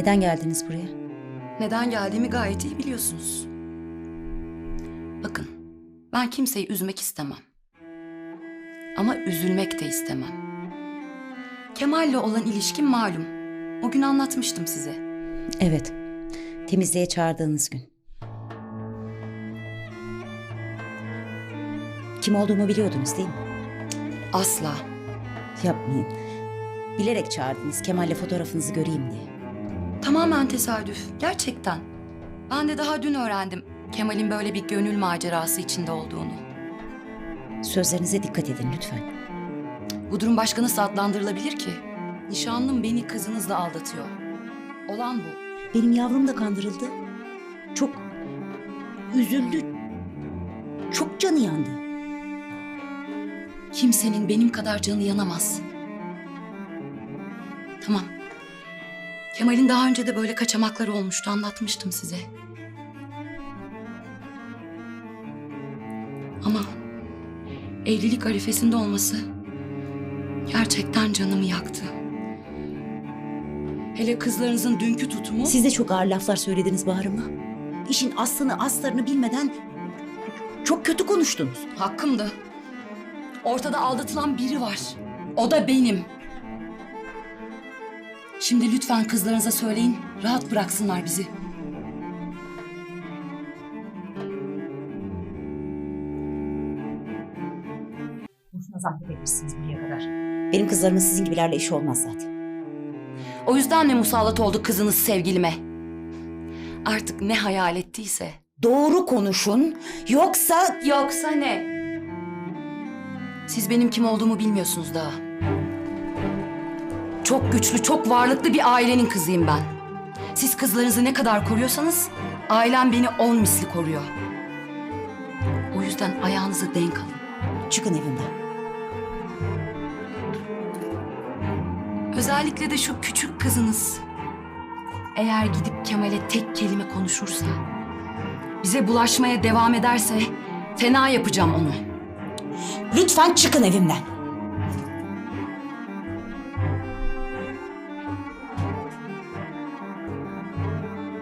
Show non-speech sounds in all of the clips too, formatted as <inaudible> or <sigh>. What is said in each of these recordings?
Neden geldiniz buraya? Neden geldiğimi gayet iyi biliyorsunuz. Bakın, ben kimseyi üzmek istemem. Ama üzülmek de istemem. Kemal'le olan ilişkim malum. O gün anlatmıştım size. Evet. Temizliğe çağırdığınız gün. Kim olduğumu biliyordunuz değil mi? Asla. Yapmayın. Bilerek çağırdınız Kemal'le fotoğrafınızı göreyim diye. Tamamen tesadüf. Gerçekten. Ben de daha dün öğrendim Kemal'in böyle bir gönül macerası içinde olduğunu. Sözlerinize dikkat edin lütfen. Bu durum başka nasıl adlandırılabilir ki? Nişanlım beni kızınızla aldatıyor. Olan bu. Benim yavrum da kandırıldı. Çok üzüldü. Çok canı yandı. Kimsenin benim kadar canı yanamaz. Tamam. Kemal'in daha önce de böyle kaçamakları olmuştu anlatmıştım size. Ama evlilik arifesinde olması gerçekten canımı yaktı. Hele kızlarınızın dünkü tutumu... Siz de çok ağır laflar söylediniz Bahar'ıma. İşin aslını aslarını bilmeden çok kötü konuştunuz. Hakkımdı. Ortada aldatılan biri var. O da benim. Şimdi lütfen kızlarınıza söyleyin, rahat bıraksınlar bizi. Boşuna zahmet etmişsiniz buraya kadar. Benim kızlarımın sizin gibilerle işi olmaz zaten. O yüzden mi musallat oldu kızınız sevgilime? Artık ne hayal ettiyse. Doğru konuşun yoksa... Yoksa ne? Siz benim kim olduğumu bilmiyorsunuz daha. Çok güçlü, çok varlıklı bir ailenin kızıyım ben. Siz kızlarınızı ne kadar koruyorsanız ailem beni on misli koruyor. O yüzden ayağınızı denk alın. Çıkın evimden. Özellikle de şu küçük kızınız. Eğer gidip Kemal'e tek kelime konuşursa, bize bulaşmaya devam ederse fena yapacağım onu. Lütfen çıkın evimden.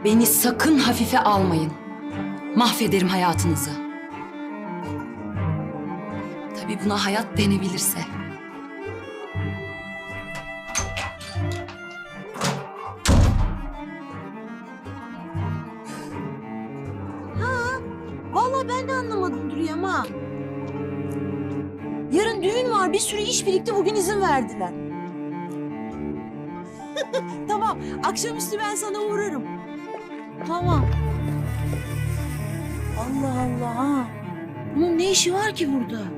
Beni sakın hafife almayın. Mahvederim hayatınızı. Tabii buna hayat denebilirse. Vallahi ben de anlamadım Duru'yu ama. Yarın düğün var. Bir sürü iş birikti. Bugün izin verdiler. <laughs> tamam. Akşamüstü ben sana uğrarım. Tamam. Allah Allah. Bunun ne işi var ki burada?